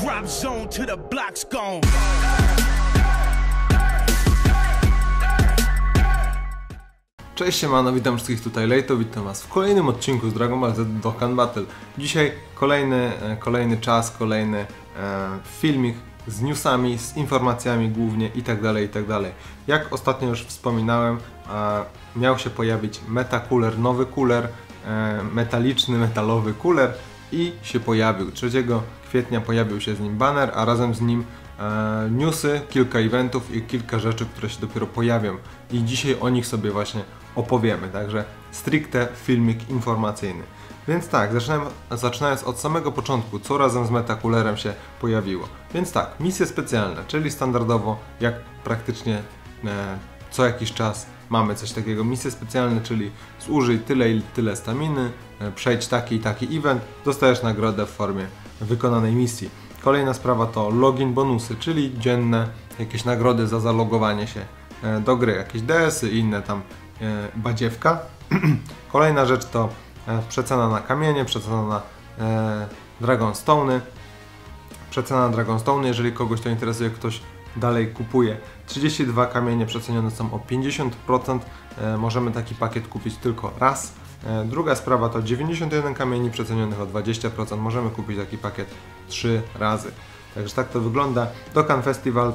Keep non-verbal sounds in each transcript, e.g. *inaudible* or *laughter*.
Drop zone to the block's gone. Cześć siemano, witam wszystkich tutaj Lejto, witam was w kolejnym odcinku z Dragon Ball Z Dokkan Battle. Dzisiaj kolejny, e, kolejny czas, kolejny e, filmik z newsami, z informacjami głównie i tak dalej, i tak. Jak ostatnio już wspominałem, e, miał się pojawić Meta Cooler, nowy cooler, e, metaliczny, metalowy cooler i się pojawił. 3 kwietnia pojawił się z nim banner, a razem z nim e, newsy, kilka eventów i kilka rzeczy, które się dopiero pojawią. I dzisiaj o nich sobie właśnie opowiemy, także stricte filmik informacyjny. Więc tak, zaczynając, od samego początku, co razem z Metakulerem się pojawiło. Więc tak, misje specjalne, czyli standardowo, jak praktycznie e, co jakiś czas mamy coś takiego. Misje specjalne, czyli zużyj tyle i tyle staminy, e, przejdź taki i taki event, dostajesz nagrodę w formie wykonanej misji. Kolejna sprawa to login bonusy, czyli dzienne jakieś nagrody za zalogowanie się e, do gry, jakieś DS-y i inne tam e, badziewka. *clears throat* Kolejna rzecz to przecena na kamienie, przecena na e, Dragonstone'y. Przecena na Dragonstone'y, jeżeli kogoś to interesuje, ktoś dalej kupuje. 32 kamienie przecenione są o 50%. E, możemy taki pakiet kupić tylko raz. E, Druga sprawa to 91 kamieni przecenionych o 20%. Możemy kupić taki pakiet 3 razy. Także tak to wygląda. Dokkan Festival e,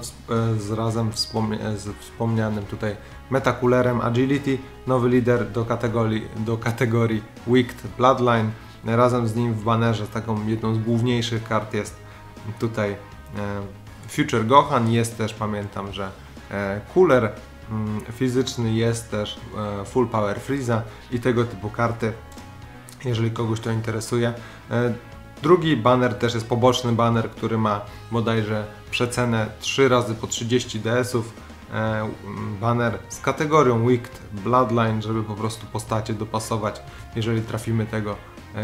z razem z wspomnianym tutaj Metakulerem Agility, nowy lider do kategorii, do kategorii Wicked Bloodline. Razem z nim w banerze taką jedną z główniejszych kart jest tutaj Future Gohan. Jest też, pamiętam, że e, Cooler mm, fizyczny, jest też e, Full Power Freeza i tego typu karty jeżeli kogoś to interesuje. E, Drugi banner też jest poboczny banner, który ma bodajże przecenę 3 razy po 30 DS-ów. Banner z kategorią Wicked Bloodline, żeby po prostu postacie dopasować, jeżeli trafimy tego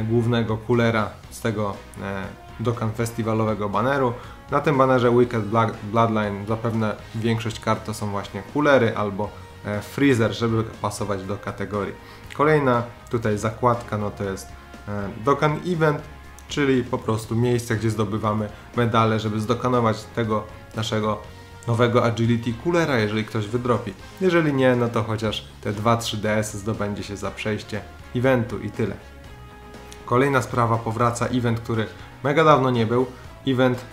głównego coolera z tego Dokkan Festiwalowego baneru. Na tym banerze Wicked Bloodline zapewne większość kart to są właśnie coolery albo e, freezer, żeby pasować do kategorii. Kolejna tutaj zakładka, no to jest e, Dokkan Event, czyli po prostu miejsce, gdzie zdobywamy medale, żeby zdokanować tego naszego nowego Agility Coolera, jeżeli ktoś wydropi. Jeżeli nie, no to chociaż te 2-3 DS zdobędzie się za przejście eventu i tyle. Kolejna sprawa, powraca event, który mega dawno nie był. Event,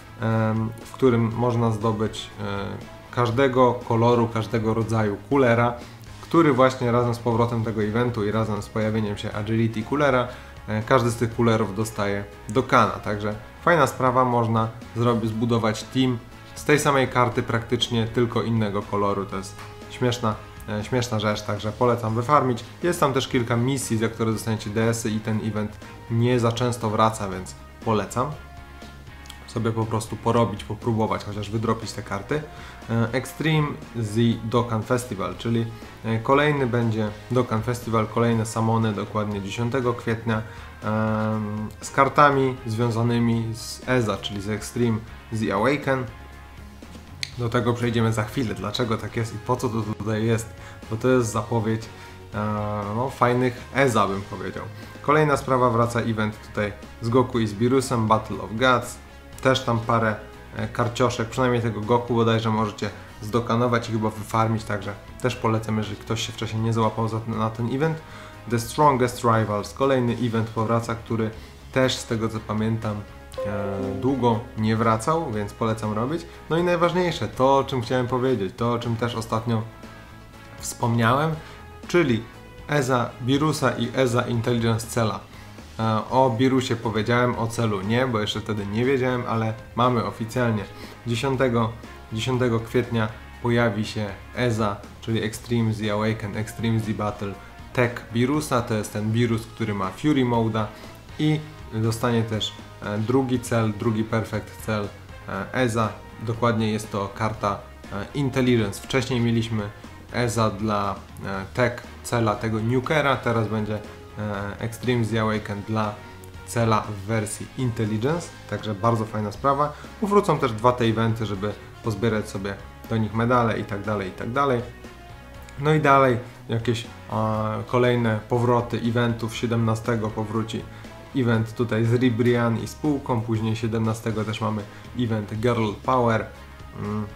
w którym można zdobyć e, każdego koloru, każdego rodzaju coolera, który właśnie razem z powrotem tego eventu i razem z pojawieniem się Agility Coolera, e, każdy z tych coolerów dostaje do kana. Także fajna sprawa, można zrobić, zbudować team z tej samej karty praktycznie, tylko innego koloru. To jest śmieszna, e, śmieszna rzecz, także polecam wyfarmić. Jest tam też kilka misji, za które dostaniecie DS-y i ten event nie za często wraca, więc polecam sobie po prostu porobić, popróbować, chociaż wydropić te karty. E, Extreme Z Dokkan Festival, czyli e, kolejny będzie Dokkan Festival, kolejne samony, dokładnie 10 kwietnia, z kartami związanymi z EZA, czyli z Extreme Z Awaken. Do tego przejdziemy za chwilę. Dlaczego tak jest i po co to tutaj jest? Bo to jest zapowiedź e, no, fajnych EZA, bym powiedział. Kolejna sprawa, wraca event tutaj z Goku i z Birusem, Battle of Gods. Też tam parę e, karcioszek, przynajmniej tego Goku bodajże możecie zdokanować i chyba wyfarmić, także też polecam, jeżeli ktoś się wcześniej nie załapał za, na ten event. The Strongest Rivals, kolejny event powraca, który też z tego co pamiętam e, długo nie wracał, więc polecam robić. No i najważniejsze, to o czym chciałem powiedzieć, to o czym też ostatnio wspomniałem, czyli EZA Birusa i EZA Intelligence Cella. E, O Birusie powiedziałem, o celu nie, bo jeszcze wtedy nie wiedziałem, ale mamy oficjalnie. 10, 10 kwietnia pojawi się EZA, czyli Extreme Z Awaken, Extreme Z Battle Tech Birusa, to jest ten Birus, który ma Fury Moda i dostanie też e, drugi cel, drugi perfect cel e, EZA, dokładnie jest to karta e, Intelligence. Wcześniej mieliśmy EZA dla e, tech cela tego Nukera, teraz będzie e, Extreme Z Awaken dla cela w wersji Intelligence, także bardzo fajna sprawa. Powrócą też dwa te eventy, żeby pozbierać sobie do nich medale i tak dalej, i tak dalej. No i dalej jakieś e, kolejne powroty eventów 17 powróci event tutaj z Ribrian i spółką, później 17 też mamy event Girl Power. Mm.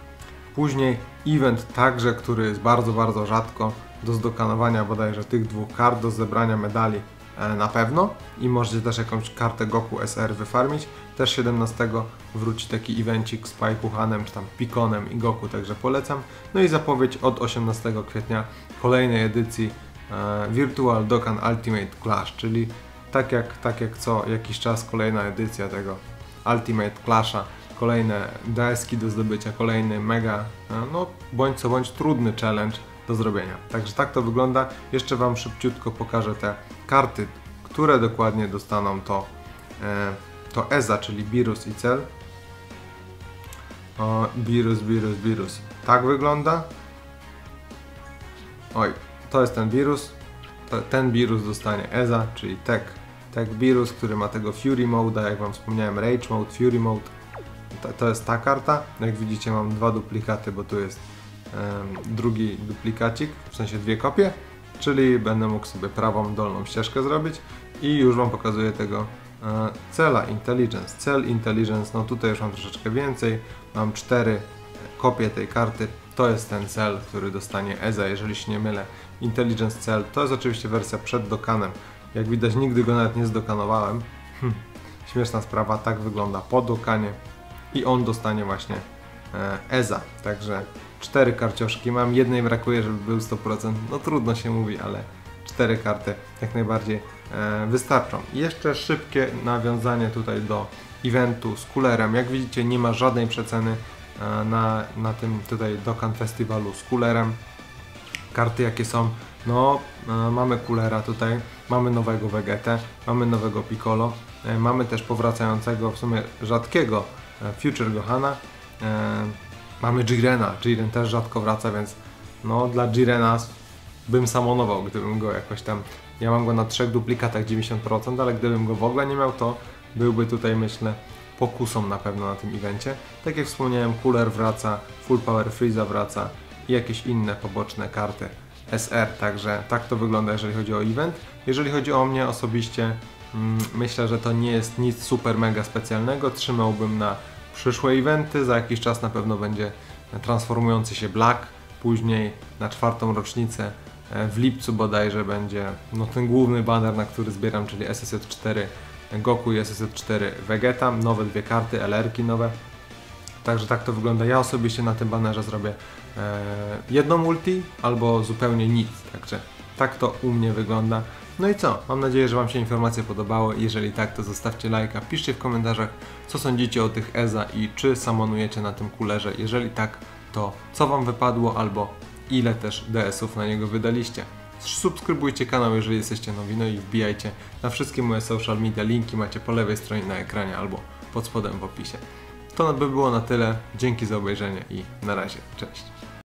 Później event także, który jest bardzo, bardzo rzadko do zdokanowania bodajże tych dwóch kart, do zebrania medali e, na pewno i możecie też jakąś kartę Goku SR wyfarmić. Też 17 wróci taki evencik z Pajkuhanem, czy tam Pikonem i Goku, także polecam. No i zapowiedź od 18 kwietnia kolejnej edycji e, Virtual Dokkan Ultimate Clash, czyli tak jak, tak jak co jakiś czas kolejna edycja tego Ultimate Clasha, kolejne deski do zdobycia, kolejny mega, e, no bądź co bądź trudny challenge do zrobienia. Także tak to wygląda. Jeszcze Wam szybciutko pokażę te karty, które dokładnie dostaną to, e, to EZA, czyli Birus i Cel. O, Birus, Birus, Birus. Tak wygląda. Oj, to jest ten wirus. Ten wirus dostanie EZA, czyli Tech. Tech wirus, który ma tego Fury Mode, jak Wam wspomniałem, Rage Mode, Fury Mode. To, to jest ta karta. Jak widzicie mam dwa duplikaty, bo tu jest drugi duplikacik, w sensie dwie kopie, czyli będę mógł sobie prawą dolną ścieżkę zrobić i już Wam pokazuję tego e, cela Intelligence. Cel Intelligence, no tutaj już mam troszeczkę więcej, mam cztery kopie tej karty, to jest ten cel, który dostanie EZA, jeżeli się nie mylę. Intelligence Cell, to jest oczywiście wersja przed dokanem, jak widać nigdy go nawet nie zdokanowałem. Hm. Śmieszna sprawa, tak wygląda po dokanie i on dostanie właśnie e, EZA, także cztery karcioszki mam, jednej brakuje, żeby był 100%, no trudno się mówi, ale cztery karty jak najbardziej e, wystarczą. Jeszcze szybkie nawiązanie tutaj do eventu z kulerem. Jak widzicie nie ma żadnej przeceny e, na, na tym tutaj Dokkan Festiwalu z kulerem. Karty jakie są, no e, mamy kulera tutaj, mamy nowego Vegetę, mamy nowego Piccolo, e, mamy też powracającego w sumie rzadkiego e, Future Gohana, e, Mamy Jirena. Jiren też rzadko wraca, więc no dla Jirena bym samonował, gdybym go jakoś tam... Ja mam go na trzech duplikatach 90%, ale gdybym go w ogóle nie miał, to byłby tutaj myślę pokusą na pewno na tym evencie. Tak jak wspomniałem, Cooler wraca, Full Power Freeza wraca i jakieś inne poboczne karty SR, także tak to wygląda jeżeli chodzi o event. Jeżeli chodzi o mnie osobiście, mm, myślę, że to nie jest nic super mega specjalnego, trzymałbym na przyszłe eventy. Za jakiś czas na pewno będzie transformujący się Black. Później na czwartą rocznicę e, w lipcu bodajże będzie no, ten główny banner, na który zbieram, czyli SSJ4 Goku i SSJ4 Vegeta. Nowe dwie karty, LR-ki nowe. Także tak to wygląda. Ja osobiście na tym banerze zrobię e, jedno multi albo zupełnie nic. Także tak to u mnie wygląda. No i co? Mam nadzieję, że Wam się informacje podobały. Jeżeli tak, to zostawcie lajka, piszcie w komentarzach, co sądzicie o tych EZA i czy samonujecie na tym kulerze. Jeżeli tak, to co Wam wypadło albo ile też DS-ów na niego wydaliście. Subskrybujcie kanał, jeżeli jesteście nowi, no i wbijajcie na wszystkie moje social media. Linki macie po lewej stronie na ekranie albo pod spodem w opisie. To by było na tyle. Dzięki za obejrzenie i na razie. Cześć.